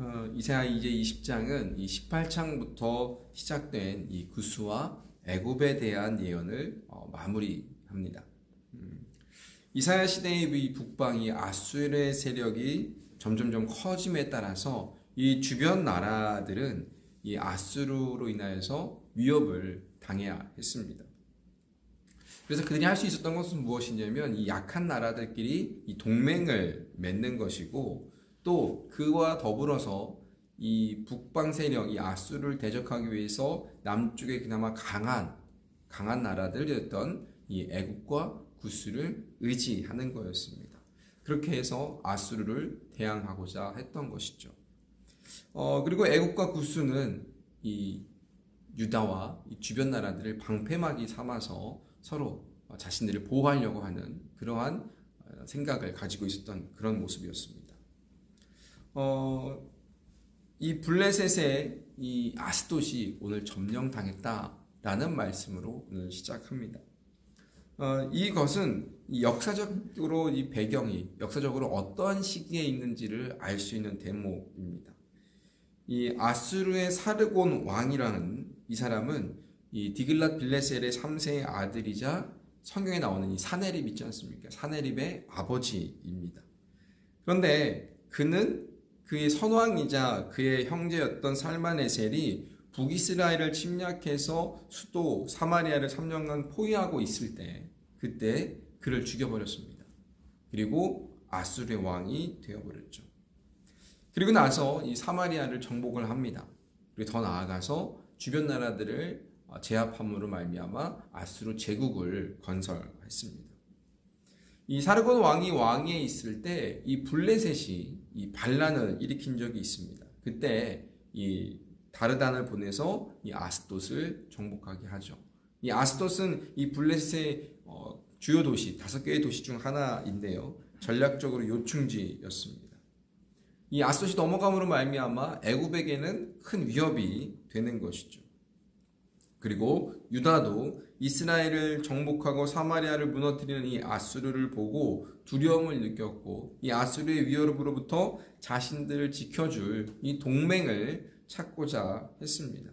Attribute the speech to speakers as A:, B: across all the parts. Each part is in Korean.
A: 어, 이사야 이제 20장은 이 18장부터 시작된 이 구수와 애굽에 대한 예언을 어, 마무리합니다. 음, 이사야 시대의 이 북방이 아수르의 세력이 점점점 커짐에 따라서 이 주변 나라들은 이 아수르로 인하여서 위협을 당해야 했습니다. 그래서 그들이 할 수 있었던 것은 무엇이냐면 이 약한 나라들끼리 이 동맹을 맺는 것이고 또 그와 더불어서 이 북방 세력, 이 아수를 대적하기 위해서 남쪽에 그나마 강한 강한 나라들이었던 이 애국과 구스를 의지하는 거였습니다. 그렇게 해서 아수르를 대항하고자 했던 것이죠. 어, 그리고 애국과 구스는 이 유다와 이 주변 나라들을 방패막이 삼아서 서로 자신들을 보호하려고 하는 그러한 어, 생각을 가지고 있었던 그런 모습이었습니다. 어, 이 블레셋의 이 아스돗이 오늘 점령당했다라는 말씀으로 오늘 시작합니다. 어, 이것은 이 역사적으로 이 배경이 역사적으로 어떠한 시기에 있는지를 알 수 있는 대목입니다. 이 아수르의 사르곤 왕이라는 이 사람은 이 디글랏 빌레셀의 3세의 아들이자 성경에 나오는 이 사네립 있지 않습니까? 사네립의 아버지입니다. 그런데 그는 그의 선왕이자 그의 형제였던 살마네셀이 북이스라엘을 침략해서 수도 사마리아를 3년간 포위하고 있을 때 그때 그를 죽여버렸습니다. 그리고 아수르의 왕이 되어버렸죠. 그리고 나서 이 사마리아를 정복을 합니다. 그리고 더 나아가서 주변 나라들을 제압함으로 말미암아 아수르 제국을 건설했습니다. 이 사르곤 왕이 왕위에 있을 때 이 블레셋이 이 반란을 일으킨 적이 있습니다. 그때 이 다르단을 보내서 이 아스돗을 정복하게 하죠. 이 아스돗은 이 블레셋의 어, 주요 도시 다섯 개의 도시 중 하나인데요. 전략적으로 요충지였습니다. 이 아스돗이 넘어감으로 말미암아 애굽에게는 큰 위협이 되는 것이죠. 그리고 유다도 이스라엘을 정복하고 사마리아를 무너뜨리는 이 아수르를 보고 두려움을 느꼈고 이 아수르의 위협으로부터 자신들을 지켜줄 이 동맹을 찾고자 했습니다.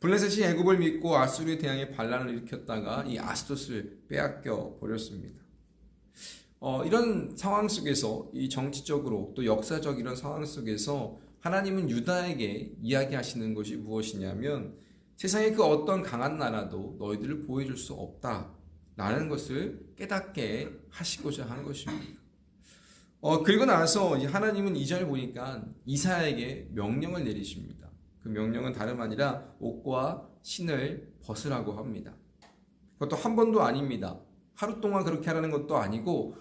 A: 블레셋이 애굽을 믿고 아수르에 대항해 반란을 일으켰다가 이 아스토스를 빼앗겨 버렸습니다. 어, 이런 상황 속에서 이 정치적으로 또 역사적 이런 상황 속에서 하나님은 유다에게 이야기하시는 것이 무엇이냐면 세상의 그 어떤 강한 나라도 너희들을 보호해줄 수 없다. 라는 것을 깨닫게 하시고자 하는 것입니다. 어, 그리고 나서 하나님은 이전에 보니까 이사에게 명령을 내리십니다. 그 명령은 다름 아니라 옷과 신을 벗으라고 합니다. 그것도 한 번도 아닙니다. 하루 동안 그렇게 하라는 것도 아니고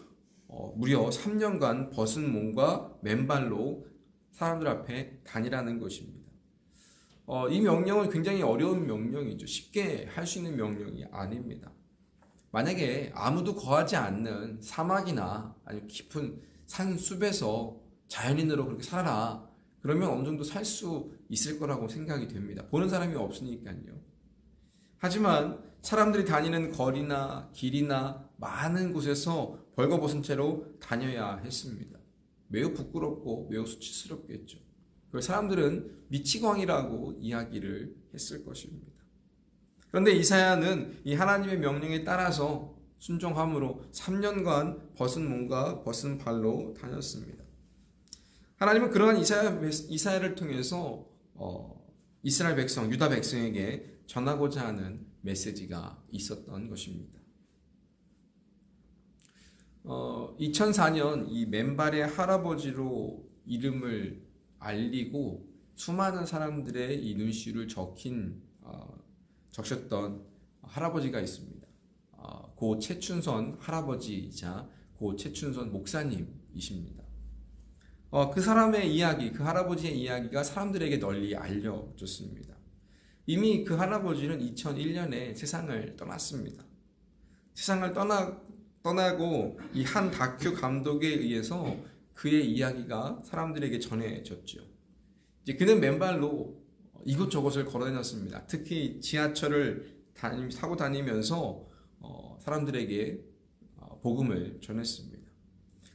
A: 어, 무려 3년간 벗은 몸과 맨발로 사람들 앞에 다니라는 것입니다. 어, 이 명령은 굉장히 어려운 명령이죠. 쉽게 할 수 있는 명령이 아닙니다. 만약에 아무도 거하지 않는 사막이나 아니면 깊은 산 숲에서 자연인으로 그렇게 살아라. 그러면 어느 정도 살 수 있을 거라고 생각이 됩니다. 보는 사람이 없으니까요. 하지만 사람들이 다니는 거리나 길이나 많은 곳에서 벌거벗은 채로 다녀야 했습니다. 매우 부끄럽고 매우 수치스럽겠죠. 그 사람들은 미치광이라고 이야기를 했을 것입니다. 그런데 이사야는 이 하나님의 명령에 따라서 순종함으로 3년간 벗은 몸과 벗은 발로 다녔습니다. 하나님은 그러한 이사야, 이사야를 통해서 어, 이스라엘 백성, 유다 백성에게 전하고자 하는 메시지가 있었던 것입니다. 어, 2004년 이 맨발의 할아버지로 이름을 알리고 수많은 사람들의 이 눈시를 적힌 어, 적셨던 할아버지가 있습니다. 어, 고 최춘선 할아버지이자 고 최춘선 목사님이십니다. 어, 그 사람의 이야기, 그 할아버지의 이야기가 사람들에게 널리 알려졌습니다. 이미 그 할아버지는 2001년에 세상을 떠났습니다. 세상을 떠나, 떠나고 이 한 다큐 감독에 의해서 그의 이야기가 사람들에게 전해졌죠. 이제 그는 맨발로 이곳저곳을 걸어다녔습니다. 특히 지하철을 다니, 타고 다니면서 어, 사람들에게 어, 복음을 전했습니다.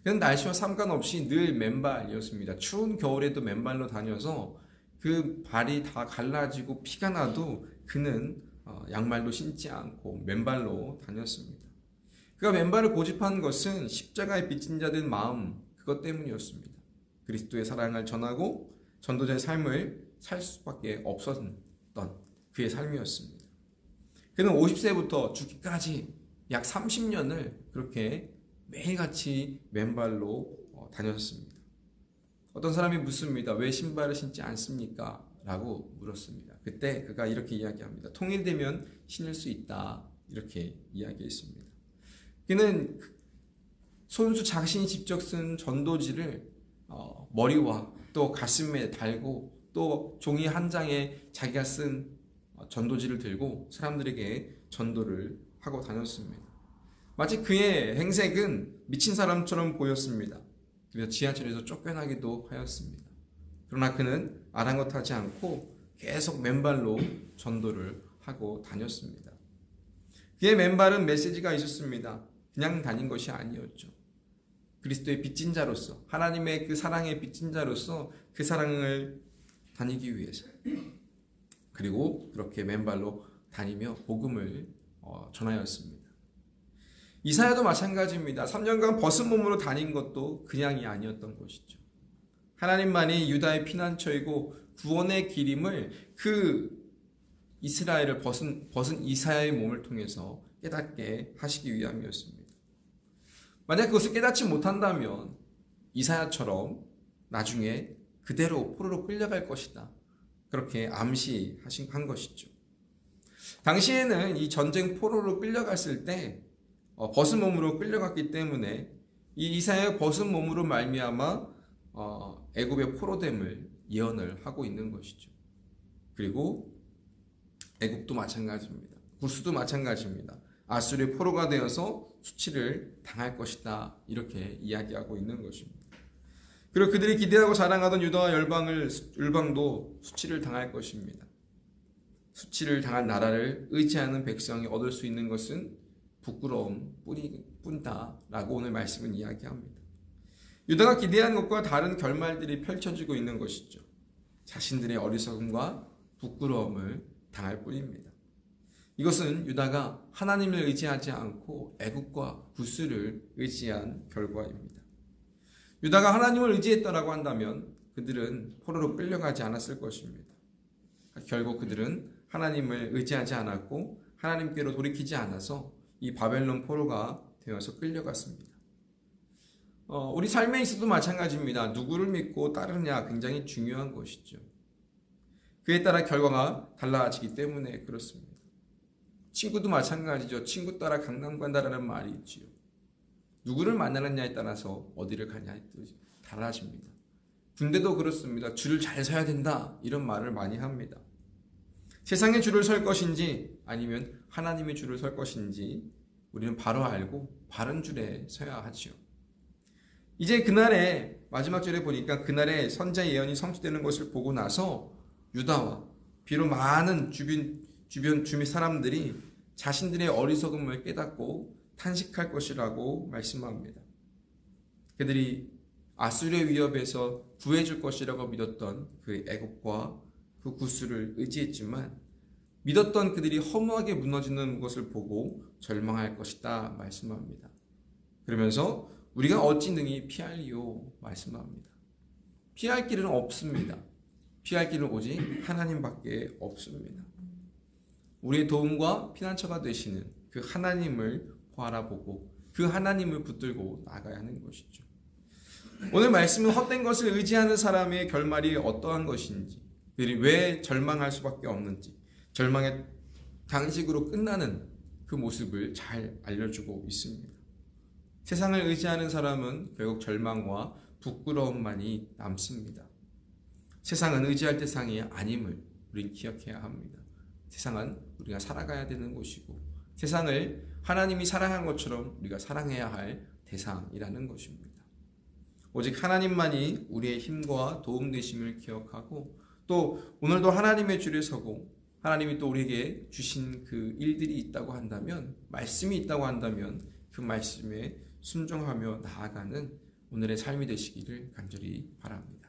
A: 그는 날씨와 상관없이 늘 맨발이었습니다. 추운 겨울에도 맨발로 다녀서 그 발이 다 갈라지고 피가 나도 그는 어, 양말도 신지 않고 맨발로 다녔습니다. 그가 맨발을 고집한 것은 십자가에 빚진 자된 마음 그것 때문이었습니다. 그리스도의 사랑을 전하고 전도자의 삶을 살 수밖에 없었던 그의 삶이었습니다. 그는 50세부터 죽기까지 약 30년을 그렇게 매일같이 맨발로 어, 다녔습니다. 어떤 사람이 묻습니다. 왜 신발을 신지 않습니까? 라고 물었습니다. 그때 그가 이렇게 이야기합니다. 통일되면 신을 수 있다. 이렇게 이야기했습니다. 그는 손수 자신이 직접 쓴 전도지를 어, 머리와 또 가슴에 달고 또 종이 한 장에 자기가 쓴 어, 전도지를 들고 사람들에게 전도를 하고 다녔습니다. 마치 그의 행색은 미친 사람처럼 보였습니다. 그래서 지하철에서 쫓겨나기도 하였습니다. 그러나 그는 아랑곳하지 않고 계속 맨발로 전도를 하고 다녔습니다. 그의 맨발은 메시지가 있었습니다. 그냥 다닌 것이 아니었죠. 그리스도의 빚진 자로서 하나님의 그 사랑의 빚진 자로서 그 사랑을 다니기 위해서 그리고 그렇게 맨발로 다니며 복음을 어, 전하였습니다. 이사야도 마찬가지입니다. 3년간 벗은 몸으로 다닌 것도 그냥이 아니었던 것이죠. 하나님만이 유다의 피난처이고 구원의 길임을 그 이스라엘을 벗은, 벗은 이사야의 몸을 통해서 깨닫게 하시기 위함이었습니다. 만약 그것을 깨닫지 못한다면 이사야처럼 나중에 그대로 포로로 끌려갈 것이다. 그렇게 암시하신 한 것이죠. 당시에는 이 전쟁 포로로 끌려갔을 때 어, 벗은 몸으로 끌려갔기 때문에 이 이사야의 벗은 몸으로 말미암아 어, 애굽의 포로됨을 예언을 하고 있는 것이죠. 그리고 애굽도 마찬가지입니다. 구스도 마찬가지입니다. 아수르의 포로가 되어서 수치를 당할 것이다. 이렇게 이야기하고 있는 것입니다. 그리고 그들이 기대하고 자랑하던 유다와 열방을 열방도 수치를 당할 것입니다. 수치를 당할 나라를 의지하는 백성이 얻을 수 있는 것은 부끄러움 뿐이 뿐다라고 오늘 말씀은 이야기합니다. 유다가 기대한 것과 다른 결말들이 펼쳐지고 있는 것이죠. 자신들의 어리석음과 부끄러움을 당할 뿐입니다. 이것은 유다가 하나님을 의지하지 않고 애국과 구스를 의지한 결과입니다. 유다가 하나님을 의지했다라고 한다면 그들은 포로로 끌려가지 않았을 것입니다. 결국 그들은 하나님을 의지하지 않았고 하나님께로 돌이키지 않아서 이 바벨론 포로가 되어서 끌려갔습니다. 어, 우리 삶에 있어도 마찬가지입니다. 누구를 믿고 따르느냐 굉장히 중요한 것이죠. 그에 따라 결과가 달라지기 때문에 그렇습니다. 친구도 마찬가지죠. 친구 따라 강남 간다라는 말이 있지요. 누구를 만나느냐에 따라서 어디를 가냐에 달라집니다. 군대도 그렇습니다. 줄을 잘 서야 된다. 이런 말을 많이 합니다. 세상의 줄을 설 것인지 아니면 하나님의 줄을 설 것인지 우리는 바로 알고 바른 줄에 서야 하지요. 이제 그날에 마지막 절에 보니까 그날에 선자 예언이 성취되는 것을 보고 나서 유다와 비록 많은 주변 주변 주민 사람들이 자신들의 어리석음을 깨닫고 탄식할 것이라고 말씀합니다. 그들이 아수르의 위협에서 구해줄 것이라고 믿었던 그 애국과 그 구스를 의지했지만 믿었던 그들이 허무하게 무너지는 것을 보고 절망할 것이다 말씀합니다. 그러면서 우리가 어찌 능히 피할리요 말씀합니다. 피할 길은 없습니다. 피할 길은 오직 하나님밖에 없습니다. 우리의 도움과 피난처가 되시는 그 하나님을 바라보고 그 하나님을 붙들고 나가야 하는 것이죠. 오늘 말씀은 헛된 것을 의지하는 사람의 결말이 어떠한 것인지, 그들이 왜 절망할 수밖에 없는지, 절망의 당식으로 끝나는 그 모습을 잘 알려주고 있습니다. 세상을 의지하는 사람은 결국 절망과 부끄러움만이 남습니다. 세상은 의지할 대상이 아님을 우린 기억해야 합니다. 세상은 우리가 살아가야 되는 곳이고 세상을 하나님이 사랑한 것처럼 우리가 사랑해야 할 대상이라는 것입니다. 오직 하나님만이 우리의 힘과 도움 되심을 기억하고 또 오늘도 하나님의 줄에 서고 하나님이 또 우리에게 주신 그 일들이 있다고 한다면 말씀이 있다고 한다면 그 말씀에 순종하며 나아가는 오늘의 삶이 되시기를 간절히 바랍니다.